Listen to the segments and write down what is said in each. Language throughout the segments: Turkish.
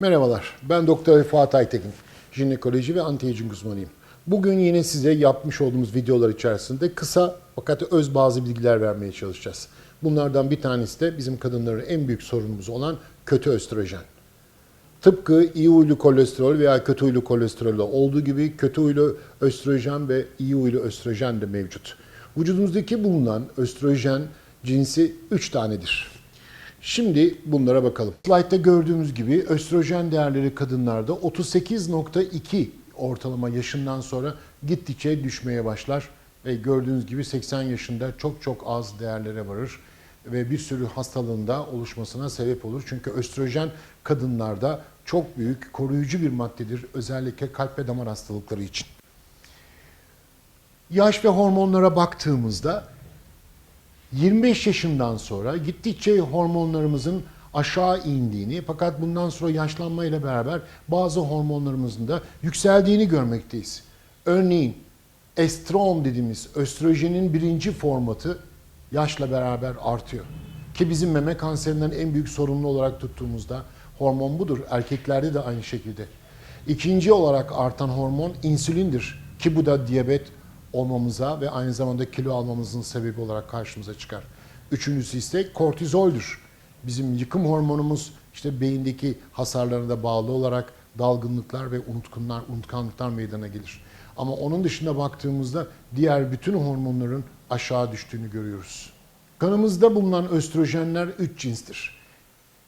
Merhabalar, ben Doktor Fuat Aytekin. Jinekoloji ve anti-aging uzmanıyım. Bugün yine size yapmış olduğumuz videolar içerisinde kısa fakat öz bazı bilgiler vermeye çalışacağız. Bunlardan bir tanesi de bizim kadınların en büyük sorunumuz olan kötü östrojen. Tıpkı iyi huylu kolesterol veya kötü huylu kolesterolde olduğu gibi kötü huylu östrojen ve iyi huylu östrojen de mevcut. Vücudumuzdaki bulunan östrojen cinsi 3 tanedir. Şimdi bunlara bakalım. Slide'da gördüğümüz gibi östrojen değerleri kadınlarda 38.2 ortalama yaşından sonra gittikçe düşmeye başlar. Ve gördüğünüz gibi 80 yaşında çok çok az değerlere varır ve bir sürü hastalığında oluşmasına sebep olur. Çünkü östrojen kadınlarda çok büyük koruyucu bir maddedir özellikle kalp ve damar hastalıkları için. Yaş ve hormonlara baktığımızda 25 yaşından sonra gittikçe hormonlarımızın aşağı indiğini fakat bundan sonra yaşlanmayla beraber bazı hormonlarımızın da yükseldiğini görmekteyiz. Örneğin estron dediğimiz östrojenin birinci formatı yaşla beraber artıyor. Ki bizim meme kanserinden en büyük sorumlu olarak tuttuğumuzda hormon budur. Erkeklerde de aynı şekilde. İkinci olarak artan hormon insülindir. Ki bu da diyabet olmamıza ve aynı zamanda kilo almamızın sebebi olarak karşımıza çıkar. Üçüncüsü ise kortizoldür. Bizim yıkım hormonumuz işte beyindeki hasarlarına da bağlı olarak dalgınlıklar ve unutkunlar, unutkanlıklar meydana gelir. Ama onun dışında baktığımızda diğer bütün hormonların aşağı düştüğünü görüyoruz. Kanımızda bulunan östrojenler üç cinstir.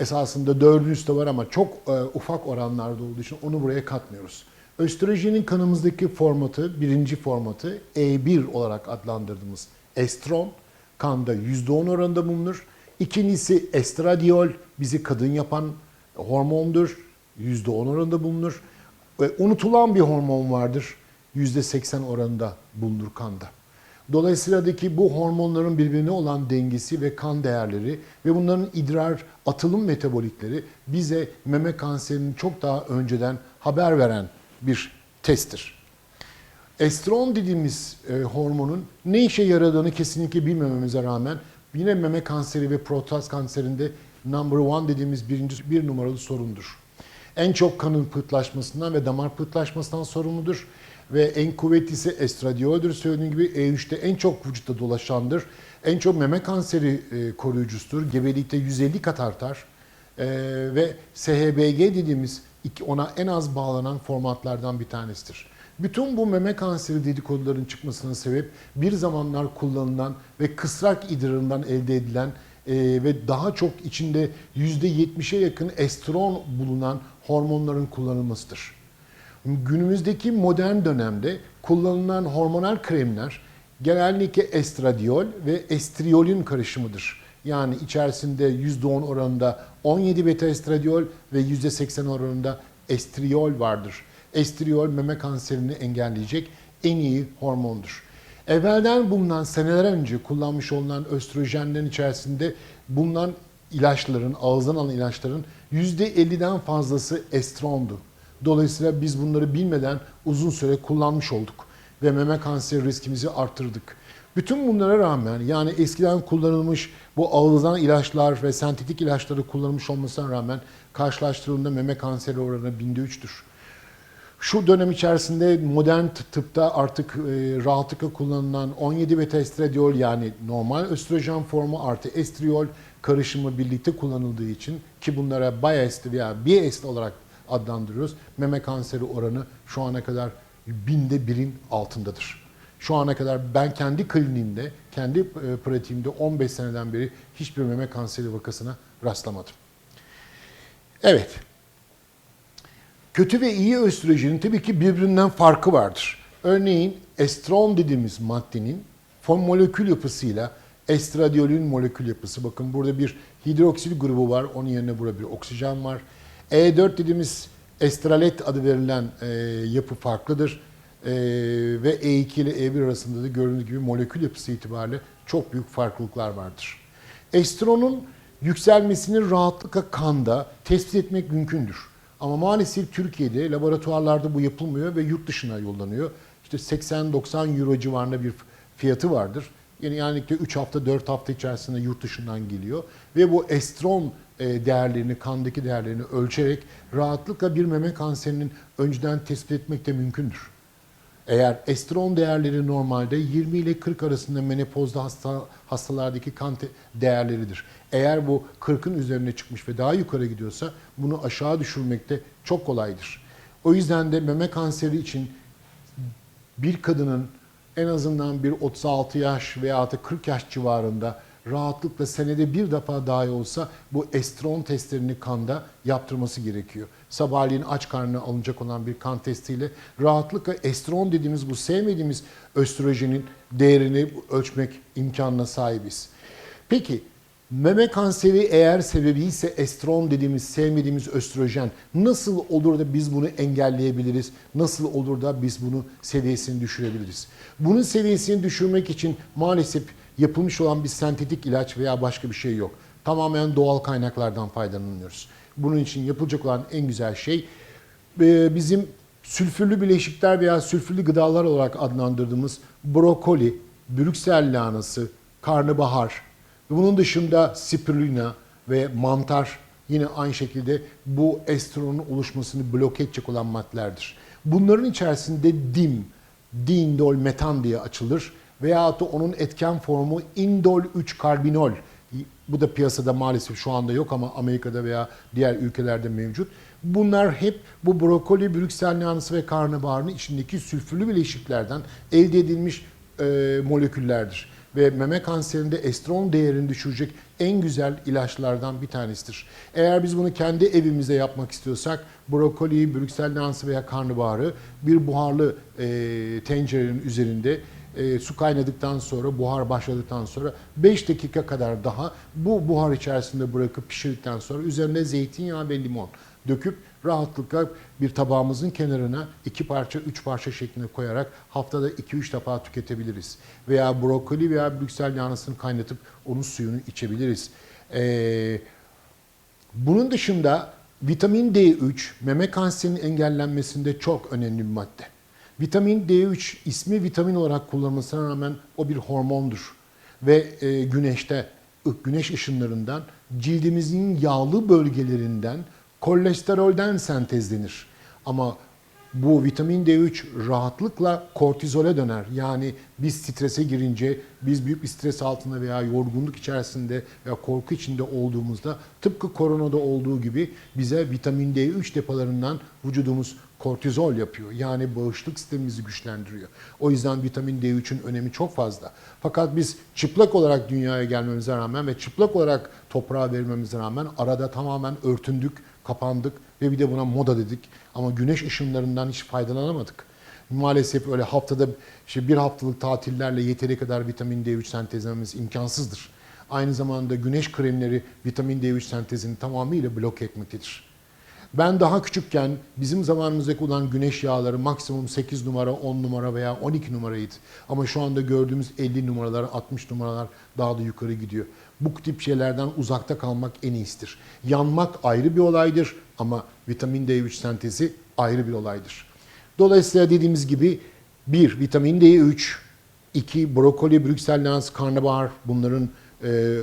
Esasında dördüncüsü de var ama çok e, ufak oranlarda olduğu için onu buraya katmıyoruz. Östrojenin kanımızdaki formatı, birinci formatı E1 olarak adlandırdığımız estron, kanda %10 oranında bulunur. İkincisi estradiol, bizi kadın yapan hormondur, %10 oranında bulunur. Ve unutulan bir hormon vardır, %80 oranında bulunur kanda. Dolayısıyla ki bu hormonların birbirine olan dengesi ve kan değerleri ve bunların idrar atılım metabolikleri bize meme kanserinin çok daha önceden haber veren bir testtir. Estron dediğimiz e, hormonun ne işe yaradığını kesinlikle bilmememize rağmen yine meme kanseri ve prostat kanserinde number one dediğimiz birinci bir numaralı sorundur. En çok kanın pıhtılaşmasından ve damar pıhtılaşmasından sorumludur. Ve en kuvvetlisi estradiyoldür söylediğim gibi E3'te en çok vücutta dolaşandır. En çok meme kanseri e, koruyucusudur. Gebelikte 150 kat artar. E, ve SHBG dediğimiz iki- ona en az bağlanan formatlardan bir tanesidir. Bütün bu meme kanseri dedikoduların çıkmasının sebep bir zamanlar kullanılan ve kısrak idrarından elde edilen e, ve daha çok içinde %70'e yakın estron bulunan hormonların kullanılmasıdır. Günümüzdeki modern dönemde kullanılan hormonal kremler genellikle estradiol ve estriolün karışımıdır. Yani içerisinde %10 oranında 17 beta estradiol ve %80 oranında estriol vardır. Estriol meme kanserini engelleyecek en iyi hormondur. Evvelden bulunan seneler önce kullanmış olunan östrojenlerin içerisinde bulunan ilaçların, ağızdan alınan ilaçların %50'den fazlası estrondu. Dolayısıyla biz bunları bilmeden uzun süre kullanmış olduk ve meme kanseri riskimizi arttırdık. Bütün bunlara rağmen yani eskiden kullanılmış bu ağızdan ilaçlar ve sentetik ilaçları kullanılmış olmasına rağmen karşılaştırıldığında meme kanseri oranı binde üçtür. Şu dönem içerisinde modern tıpta artık e, rahatlıkla kullanılan 17 beta estradiol yani normal östrojen formu artı estriol karışımı birlikte kullanıldığı için ki bunlara biased veya biased olarak adlandırıyoruz. Meme kanseri oranı şu ana kadar binde birin altındadır. Şu ana kadar ben kendi kliniğimde, kendi e, pratiğimde 15 seneden beri hiçbir meme kanseri vakasına rastlamadım. Evet, Kötü ve iyi östrojenin tabii ki birbirinden farkı vardır. Örneğin estron dediğimiz maddenin fon molekül yapısıyla estradiolün molekül yapısı. Bakın burada bir hidroksil grubu var. Onun yerine burada bir oksijen var. E4 dediğimiz estralet adı verilen e, yapı farklıdır. E, ve E2 ile E1 arasında da gördüğünüz gibi molekül yapısı itibariyle çok büyük farklılıklar vardır. Estronun yükselmesini rahatlıkla kanda tespit etmek mümkündür. Ama maalesef Türkiye'de laboratuvarlarda bu yapılmıyor ve yurt dışına yollanıyor. İşte 80-90 euro civarında bir fiyatı vardır. Yani genellikle 3 hafta 4 hafta içerisinde yurt dışından geliyor. Ve bu estron e, değerlerini, kandaki değerlerini ölçerek rahatlıkla bir meme kanserinin önceden tespit etmek de mümkündür. Eğer estron değerleri normalde 20 ile 40 arasında menopozda hasta, hastalardaki kan değerleridir. Eğer bu 40'ın üzerine çıkmış ve daha yukarı gidiyorsa bunu aşağı düşürmekte çok kolaydır. O yüzden de meme kanseri için bir kadının en azından bir 36 yaş veya da 40 yaş civarında rahatlıkla senede bir defa dahi olsa bu estron testlerini kanda yaptırması gerekiyor. Sabahleyin aç karnına alınacak olan bir kan testiyle rahatlıkla estron dediğimiz bu sevmediğimiz östrojenin değerini ölçmek imkanına sahibiz. Peki meme kanseri eğer sebebi ise estron dediğimiz sevmediğimiz östrojen nasıl olur da biz bunu engelleyebiliriz? Nasıl olur da biz bunu seviyesini düşürebiliriz? Bunun seviyesini düşürmek için maalesef yapılmış olan bir sentetik ilaç veya başka bir şey yok. Tamamen doğal kaynaklardan faydalanıyoruz. Bunun için yapılacak olan en güzel şey e, bizim sülfürlü bileşikler veya sülfürlü gıdalar olarak adlandırdığımız brokoli, Brüksel lahanası, karnabahar, bunun dışında spirulina ve mantar yine aynı şekilde bu estronun oluşmasını bloke edecek olan maddelerdir. Bunların içerisinde dim, diindol metan diye açılır veyahut da onun etken formu indol 3 karbinol. Bu da piyasada maalesef şu anda yok ama Amerika'da veya diğer ülkelerde mevcut. Bunlar hep bu brokoli, Brüksel lahanası ve karnabaharın içindeki sülfürlü bileşiklerden elde edilmiş e, moleküllerdir ve meme kanserinde estron değerini düşürecek en güzel ilaçlardan bir tanesidir. Eğer biz bunu kendi evimizde yapmak istiyorsak brokoli, Brüksel lahanası veya karnabaharı bir buharlı e, tencerenin üzerinde e, su kaynadıktan sonra, buhar başladıktan sonra 5 dakika kadar daha bu buhar içerisinde bırakıp pişirdikten sonra üzerine zeytinyağı ve limon döküp rahatlıkla bir tabağımızın kenarına iki parça, üç parça şeklinde koyarak haftada 2-3 defa tüketebiliriz. Veya brokoli veya Brüksel lahanasını kaynatıp onun suyunu içebiliriz. Ee, bunun dışında vitamin D3 meme kanserinin engellenmesinde çok önemli bir madde. Vitamin D3 ismi vitamin olarak kullanılmasına rağmen o bir hormondur. Ve e, güneşte, güneş ışınlarından cildimizin yağlı bölgelerinden kolesterolden sentezlenir. Ama bu vitamin D3 rahatlıkla kortizole döner. Yani biz strese girince, biz büyük bir stres altında veya yorgunluk içerisinde veya korku içinde olduğumuzda tıpkı koronada olduğu gibi bize vitamin D3 depolarından vücudumuz kortizol yapıyor. Yani bağışıklık sistemimizi güçlendiriyor. O yüzden vitamin D3'ün önemi çok fazla. Fakat biz çıplak olarak dünyaya gelmemize rağmen ve çıplak olarak toprağa verilmemize rağmen arada tamamen örtündük, kapandık ve bir de buna moda dedik. Ama güneş ışınlarından hiç faydalanamadık. Maalesef öyle haftada işte bir haftalık tatillerle yeteri kadar vitamin D3 sentezlememiz imkansızdır. Aynı zamanda güneş kremleri vitamin D3 sentezini tamamıyla bloke etmektedir. Ben daha küçükken bizim zamanımızdaki olan güneş yağları maksimum 8 numara, 10 numara veya 12 numaraydı. Ama şu anda gördüğümüz 50 numaralar, 60 numaralar daha da yukarı gidiyor. Bu tip şeylerden uzakta kalmak en iyisidir. Yanmak ayrı bir olaydır ama vitamin D3 sentezi ayrı bir olaydır. Dolayısıyla dediğimiz gibi bir vitamin D3, iki brokoli, Brüksel lahanası, karnabahar bunların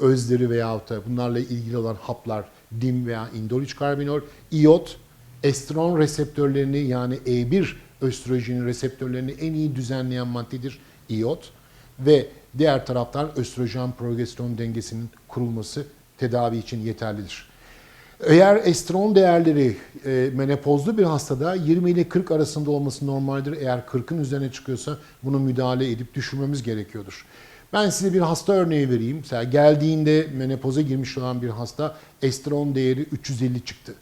özleri veyahut da bunlarla ilgili olan haplar, dim veya indol 3 karbinol, iot, estron reseptörlerini yani E1 östrojenin reseptörlerini en iyi düzenleyen maddedir iot ve diğer taraftan östrojen progesteron dengesinin kurulması tedavi için yeterlidir. Eğer estron değerleri e, menopozlu bir hastada 20 ile 40 arasında olması normaldir. Eğer 40'ın üzerine çıkıyorsa bunu müdahale edip düşürmemiz gerekiyordur. Ben size bir hasta örneği vereyim. Mesela geldiğinde menopoza girmiş olan bir hasta estron değeri 350 çıktı.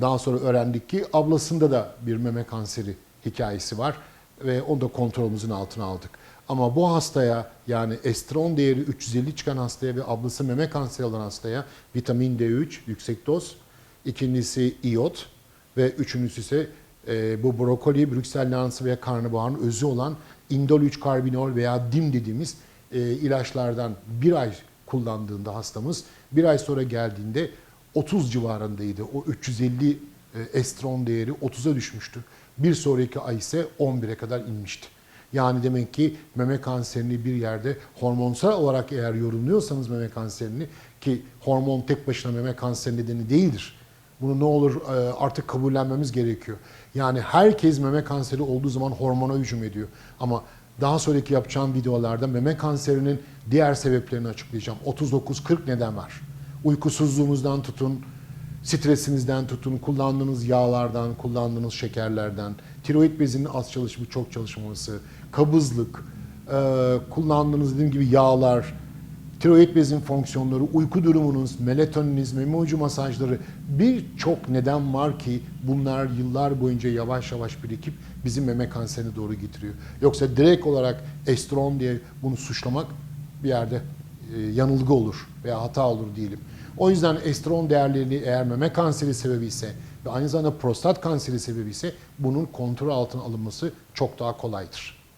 Daha sonra öğrendik ki ablasında da bir meme kanseri hikayesi var ve onu da kontrolümüzün altına aldık. Ama bu hastaya yani estron değeri 350 çıkan hastaya ve ablası meme kanseri olan hastaya vitamin D3 yüksek doz, ikincisi iot ve üçüncüsü ise e, bu brokoli, Brüksel lahanası veya karnabaharın özü olan indol 3 karbinol veya dim dediğimiz e, ilaçlardan bir ay kullandığında hastamız bir ay sonra geldiğinde 30 civarındaydı. O 350 e, estron değeri 30'a düşmüştü. Bir sonraki ay ise 11'e kadar inmişti. Yani demek ki meme kanserini bir yerde hormonsal olarak eğer yorumluyorsanız meme kanserini ki hormon tek başına meme kanseri nedeni değildir. Bunu ne olur e, artık kabullenmemiz gerekiyor. Yani herkes meme kanseri olduğu zaman hormona hücum ediyor. Ama daha sonraki yapacağım videolarda meme kanserinin diğer sebeplerini açıklayacağım. 39-40 neden var. Uykusuzluğumuzdan tutun, stresinizden tutun, kullandığınız yağlardan, kullandığınız şekerlerden, tiroid bezinin az çalışıp çok çalışmaması, kabızlık, e, kullandığınız dediğim gibi yağlar, tiroid bezin fonksiyonları, uyku durumunuz, melatoniniz, meme masajları birçok neden var ki bunlar yıllar boyunca yavaş yavaş birikip bizim meme kanserine doğru getiriyor. Yoksa direkt olarak estron diye bunu suçlamak bir yerde e, yanılgı olur veya hata olur diyelim. O yüzden estron değerleri eğer meme kanseri sebebi ise ve aynı zamanda prostat kanseri sebebi ise bunun kontrol altına alınması çok daha kolaydır.